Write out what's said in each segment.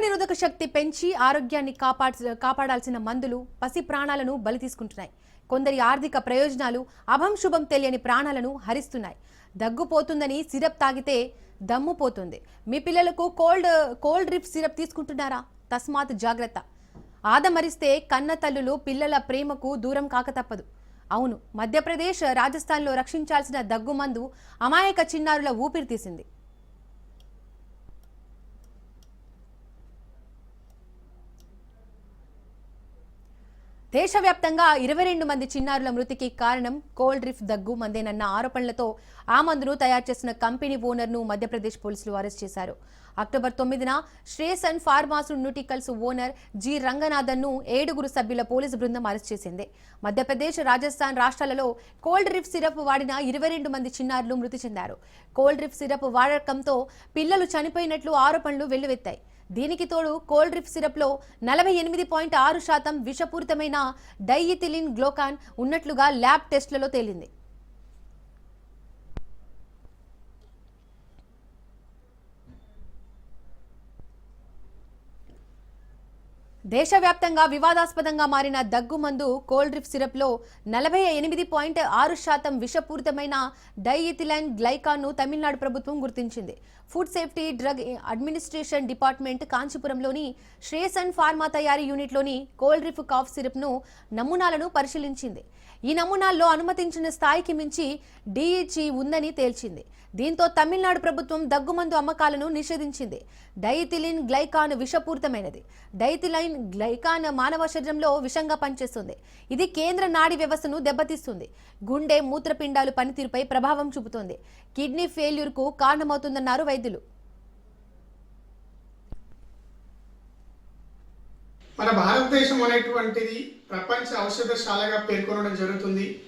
రోగనిరోధక శక్తి పెంచి ఆరోగ్యాన్ని కాపాడ కాపాడాల్సిన మందులు పసి ప్రాణాలను బలి తీసుకుంటున్నాయి. కొందరి ఆర్థిక ప్రయోజనాలు అభం శుభం తెలియని ప్రాణాలను హరిస్తున్నాయి. దగ్గు పోతుందని సిరప్ తాగితే దమ్ము పోతుంది. మీ పిల్లలకు కోల్డ్ కోల్డ్ డ్రిప్ సిరప్ తీసుకుంటున్నారా? తస్మాత్ జాగ్రత్త. ఆదమరిస్తే కన్న తల్లులు పిల్లల ప్రేమకు దూరం కాక తప్పదు. అవును మధ్యప్రదేశ్ రాజస్థాన్లో రక్షించాల్సిన దగ్గు మందు అమాయక చిన్నారుల ఊపిరి తీసింది. దేశవ్యాప్తంగా ఇరవై రెండు మంది చిన్నారుల మృతికి కారణం కోల్డ్ డ్రిఫ్ దగ్గు మందేనన్న ఆరోపణలతో ఆ మందును తయారు చేసిన కంపెనీ ఓనర్ను మధ్యప్రదేశ్ పోలీసులు అరెస్ట్ చేశారు. అక్టోబర్ తొమ్మిదిన శ్రేసన్ ఫార్మాస్యూటికల్స్ ఓనర్ జి రంగనాథన్ను ఏడుగురు సభ్యుల పోలీసు బృందం అరెస్ట్ చేసింది. మధ్యప్రదేశ్ రాజస్థాన్ రాష్ట్రాలలో కోల్డ్ డ్రిఫ్ సిరప్ వాడిన ఇరవై రెండు మంది చిన్నారులు మృతి చెందారు. కోల్డ్ డ్రిఫ్ సిరప్ వాడకంతో పిల్లలు చనిపోయినట్లు ఆరోపణలు వెల్లువెత్తాయి. దీనికి తోడు కోల్డ్ డ్రిప్ సిరప్లో నలభై ఎనిమిది పాయింట్ ఆరు శాతం విషపూరితమైన డైయిథిలిన్ గ్లోకాన్ ఉన్నట్లుగా ల్యాబ్ టెస్టులలో తేలింది. దేశవ్యాప్తంగా వివాదాస్పదంగా మారిన దగ్గు మందు కోల్డ్ డ్రిప్ సిరప్లో నలభై ఎనిమిది పాయింట్ ఆరు శాతం విషపూరితమైన డైఇథిలైన్ గ్లైకాన్ను తమిళనాడు ప్రభుత్వం గుర్తించింది. Food safety drug administration department కాంచీపురంలోని Sresan pharma తయారీ యూనిట్లోని కోల్డ్ డ్రిప్ కాఫ్ సిరప్ను నమూనాలను పరిశీలించింది. ఈ నమూనాల్లో అనుమతించిన స్థాయికి మించి డిఇచి ఉందని తేల్చింది. దీంతో తమిళనాడు ప్రభుత్వం దగ్గుమందు అమ్మకాలను నిషేధించింది. డైథిలిన్ గ్లైకాన్ విషపూరితమైనది. డైథిలైన్ గ్లైకాన్ మానవ శరీరంలో విషంగా పనిచేస్తుంది. ఇది కేంద్ర నాడీ వ్యవస్థను దెబ్బతీస్తుంది. గుండె మూత్రపిండాలు పనితీరుపై ప్రభావం చూపుతోంది. కిడ్నీ ఫెయిల్యూర్కు కారణమవుతుందన్నారు వైద్యులు. మన భారతదేశం అనేటువంటిది ప్రపంచ ఔషధశాలగా పేర్కొనడం జరుగుతుంది.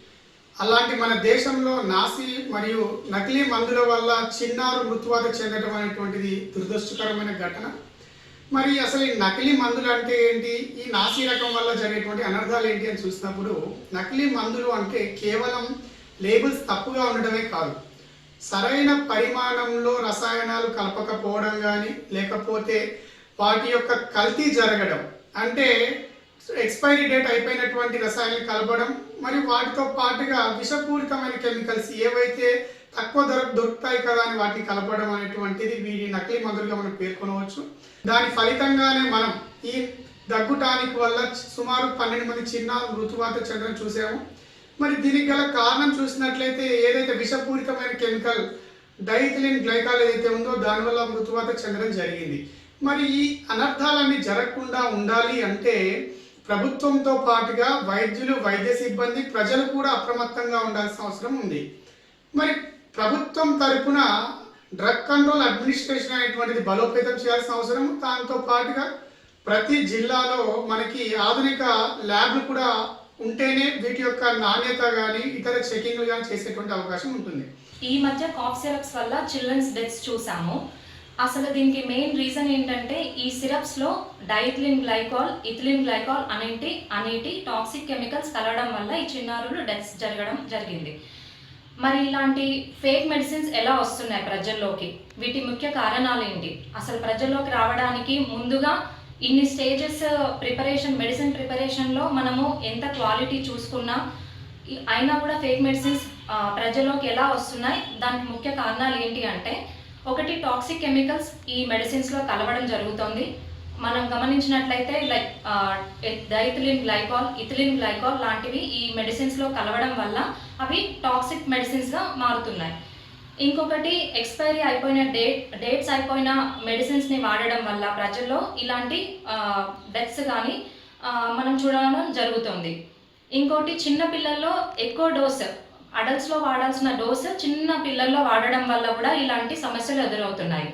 అలాంటి మన దేశంలో నాసి మరియు నకిలీ మందుల వల్ల చిన్నారు మృత్యువాత చెందడం అనేటువంటిది దురదృష్టకరమైన ఘటన. మరి అసలు ఈ నకిలీ మందులు అంటే ఏంటి? ఈ నాసి రకం వల్ల జరిగేటువంటి అనర్థాలు ఏంటి అని చూసినప్పుడు నకిలీ మందులు అంటే కేవలం లేబుల్స్ తప్పుగా ఉండడమే కాదు. సరైన పరిమాణంలో రసాయనాలు కలపకపోవడం కానీ లేకపోతే వాటి యొక్క కల్తీ జరగడం అంటే ఎక్స్పైరీ డేట్ అయిపోయినటువంటి రసాయనాలు కలపడం మరియు వాటితో పాటుగా విషపూరితమైన కెమికల్స్ ఏవైతే తక్కువ ధరకు దొరుకుతాయి కదా అని వాటిని కలపడం అనేటువంటిది వీటి నకిలీ మందులుగా మనం పేర్కొనవచ్చు. దాని ఫలితంగానే మనం ఈ దగ్గు టానిక్ వల్ల సుమారు పన్నెండు మంది చిన్న మృతువాత చెందడం చూసాము. మరి దీనికి గల కారణం చూసినట్లయితే ఏదైతే విషపూరితమైన కెమికల్ డైథిలిన్ గ్లైకాల్ ఏదైతే ఉందో దానివల్ల మృతువాత చెందడం జరిగింది. మరి ఈ అనర్థాలన్నీ జరగకుండా ఉండాలి అంటే ప్రభుత్వంతో పాటుగా వైద్యులు వైద్య సిబ్బంది ప్రజలు కూడా అప్రమత్తంగా ఉండాల్సిన అవసరం ఉంది. మరి ప్రభుత్వం తరపున డ్రగ్ కంట్రోల్ అడ్మినిస్ట్రేషన్ అనేటువంటిది బలోపేతం చేయాల్సిన అవసరం. దాంతో పాటుగా ప్రతి జిల్లాలో మనకి ఆధునిక ల్యాబ్లు కూడా ఉంటేనే వీటి యొక్క నాణ్యత కానీ ఇతర చెకింగ్లు కానీ చేసేటువంటి అవకాశం ఉంటుంది. ఈ మధ్య కాఫ్ సిరప్స్ వల్ల చిల్డ్రన్స్ డెత్స్ చూసాము. అసలు దీనికి మెయిన్ రీజన్ ఏంటంటే ఈ సిరప్స్లో డైథిలిన్ గ్లైకాల్ ఇథిలిన్ గ్లైకాల్ అనేటి అనేటి టాక్సిక్ కెమికల్స్ కలవడం వల్ల ఈ చిన్నారులు డెత్స్ జరగడం జరిగింది. మరి ఇలాంటి ఫేక్ మెడిసిన్స్ ఎలా వస్తున్నాయి ప్రజల్లోకి? వీటి ముఖ్య కారణాలు ఏంటి? అసలు ప్రజల్లోకి రావడానికి ముందుగా ఇన్ని స్టేజెస్ uh, ప్రిపరేషన్ మెడిసిన్ ప్రిపరేషన్లో మనము ఎంత క్వాలిటీ చూసుకున్నా అయినా కూడా ఫేక్ మెడిసిన్స్ uh, ప్రజల్లోకి ఎలా వస్తున్నాయి దానికి ముఖ్య కారణాలు ఏంటి అంటే ఒకటి టాక్సిక్ కెమికల్స్ ఈ మెడిసిన్స్లో కలవడం జరుగుతుంది. మనం గమనించినట్లయితే like diethylene glycol ethylene glycol లాంటివి ఈ మెడిసిన్స్లో కలవడం వల్ల అవి టాక్సిక్ మెడిసిన్స్గా మారుతున్నాయి. ఇంకొకటి ఎక్స్పైరీ అయిపోయిన డేట్ డేట్స్ అయిపోయిన మెడిసిన్స్ని వాడడం వల్ల ప్రజల్లో ఇలాంటి డెత్స్ కానీ మనం చూడడం జరుగుతుంది. ఇంకోటి చిన్న పిల్లల్లో ఎక్కువ డోస్ అడల్ట్స్లో వాడాల్సిన డోస్ చిన్న పిల్లల్లో వాడడం వల్ల కూడా ఇలాంటి సమస్యలు ఎదురవుతున్నాయి.